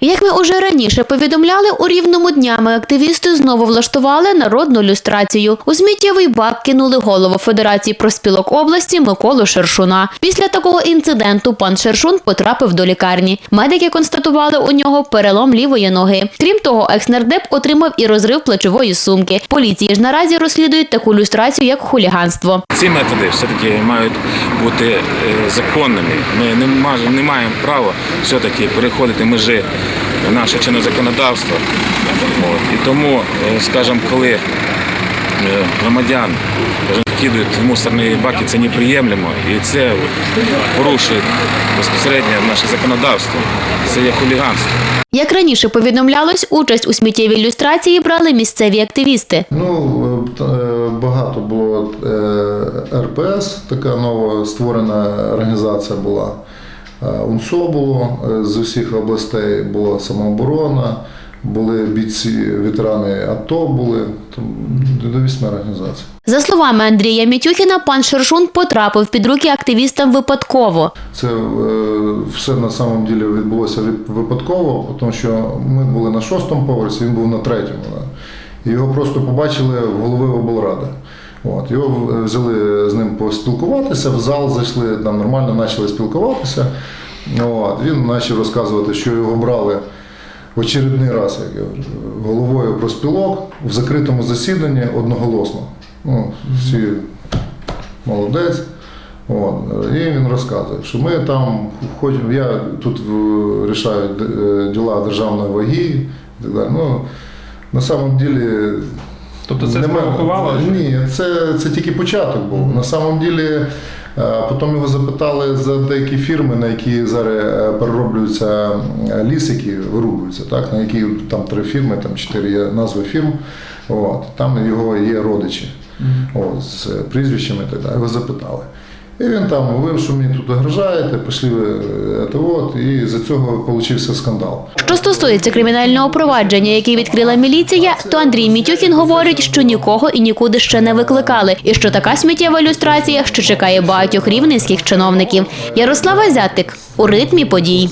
Як ми уже раніше повідомляли, у рівному днями активісти знову влаштували народну люстрацію. У сміттєвий бак кинули голову Федерації проспілок області Миколу Шершуна. Після такого інциденту пан Шершун потрапив до лікарні. Медики констатували у нього перелом лівої ноги. Крім того, екснардеп отримав і розрив плечової сумки. Поліції ж наразі розслідують таку люстрацію як хуліганство. Ці методи все-таки мають бути е, законними. Ми не, маємо права все-таки переходити межі нашого чинного законодавства. От. І тому, е, скажімо, коли е, громадян кидають в мусорні баки, це неприємлемо. І це порушує безпосередньо наше законодавство. Це є хуліганство. Як раніше повідомлялось, участь у сміттєвій люстрації брали місцеві активісти. Ну, е, багато було РПС, така нова створена організація була. Е, УНСО було е, з усіх областей була самооборона, були бійці, ветерани АТО були, там до вісьми організацій. За словами Андрія Мітюхіна, пан Шершун потрапив під руки активістам випадково. Це е, все на самом ділі відбулося випадково, тому що ми були на шостому поверсі, він був на третьому. Його просто побачили в голови облради. От, його взяли з ним поспілкуватися, в зал зайшли, там нормально почали спілкуватися. От, він почав розказувати, що його брали в очередний раз, як я головою проспілок в закритому засіданні одноголосно. Ну, всі молодець. От. І він розказує, що ми там входимо, я тут рішаю е, діла державної ваги і так далі. Ну, на самом ділі. Тобто це нема- спровокувало? Ні, це, це тільки початок був. На самом ділі, е, потім його запитали за деякі фірми, на які зараз е, перероблюються е, які вирубуються, так? на які там три фірми, там чотири є назви фірм. От. Там його є родичі от, з прізвищами і так далі. Його запитали. І він там, ви що мені тут огрожаєте, пішли ви е, от, і за цього получився скандал. Що стосується кримінального провадження, яке відкрила міліція, то Андрій Мітюхін говорить, що нікого і нікуди ще не викликали, і що така сміттєва люстрація що чекає багатьох рівненських чиновників. Ярослава Зятик у ритмі подій.